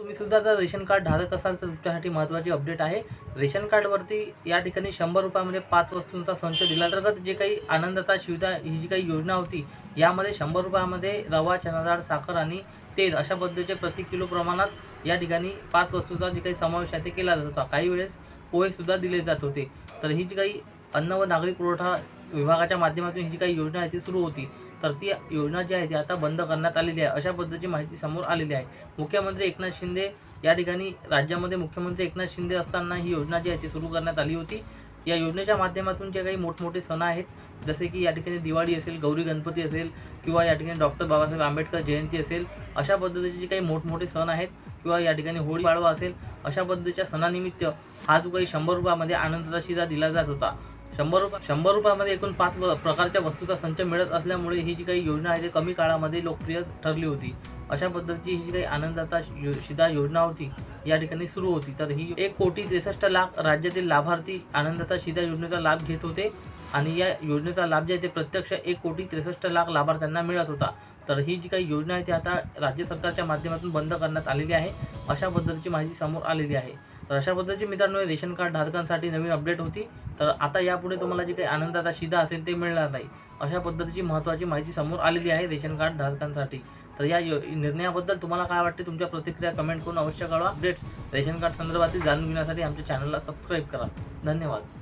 तुम्ही सुद्धा जर रेशन कार्ड धारक असाल तर तुमच्यासाठी महत्त्वाची अपडेट आहे. रेशन कार्डवरती या ठिकाणी शंभर रुपयामध्ये पाच वस्तूंचा संच दिला. अंतर्गत जे काही आनंदता शिवता ही जी काही योजना होती यामध्ये शंभर रुपयामध्ये रवा चना डाळ साखर आणि तेल अशा पद्धतीचे प्रति किलो प्रमाणात या ठिकाणी पाच वस्तूंचा जे काही समावेश आहे ते केला जात होता. काही वेळेस पोहेसुद्धा दिले जात होते. तर ही जी काही अन्न व नागरी पुरवठा विभागाच्या माध्यमातून ही जी काही योजना आहे ती सुरू होती. तर ती योजना जी आहे ती आता बंद करण्यात आलेली आहे. अशा पद्धतीची माहिती समोर आलेली आहे. मुख्यमंत्री एकनाथ शिंदे या ठिकाणी राज्यामध्ये मुख्यमंत्री एकनाथ शिंदे असताना ही योजना जी आहे ती सुरू करण्यात आली होती. या योजनेच्या माध्यमातून जे काही मोठमोठे सण आहेत जसे की या ठिकाणी दिवाळी असेल गौरी गणपती असेल किंवा या ठिकाणी डॉक्टर बाबासाहेब आंबेडकर जयंती असेल अशा पद्धतीचे जे काही मोठमोठे सण आहेत किंवा या ठिकाणी होळी पाडवा असेल अशा पद्धतीच्या सणानिमित्त हा जो काही शंभर रुपयामध्ये आनंदाचा शिदा दिला जात होता. शंभर रुपये शंभर रुपयामध्ये एकूण पाच व- प्रकारच्या वस्तूचा संच मिळत असल्यामुळे ही जी काही योजना आहे ती कमी काळामध्ये लोकप्रिय ठरली होती. अशा पद्धतीची ही जी काही आनंददाता यो शिदा योजना होती या ठिकाणी सुरू होती. तर ही एक कोटी त्रेसष्ट लाख राज्यातील लाभार्थी आनंददाता शिदा योजनेचा लाभ घेत होते आणि या योजनेचा लाभ जे आहे ते प्रत्यक्ष एक कोटी त्रेसष्ट लाख लाभार्थ्यांना मिळत होता. तर ही जी काही योजना आहे ती आता राज्य सरकारच्या माध्यमातून बंद करण्यात आलेली आहे. अशा पद्धतीची माहिती समोर आलेली आहे. तर अशा पद्धतीची मित्रांनो रेशन कार्ड धारकांसाठी नवीन अपडेट होती. तर आता यापुढे तुम्हाला जे काही आनंदाचा शिधा असेल ते मिळणार नाही. अशा पद्धतीची महत्त्वाची माहिती समोर आलेली आहे रेशन कार्ड धारकांसाठी. तर या निर्णयाबद्दल तुम्हाला काय वाटते? तुमच्या प्रतिक्रिया कमेंट करून अवश्य कळवा. अपडेट्स रेशन कार्ड संदर्भातील जाणून घेण्यासाठी आमच्या चॅनलला सबस्क्राईब करा. धन्यवाद.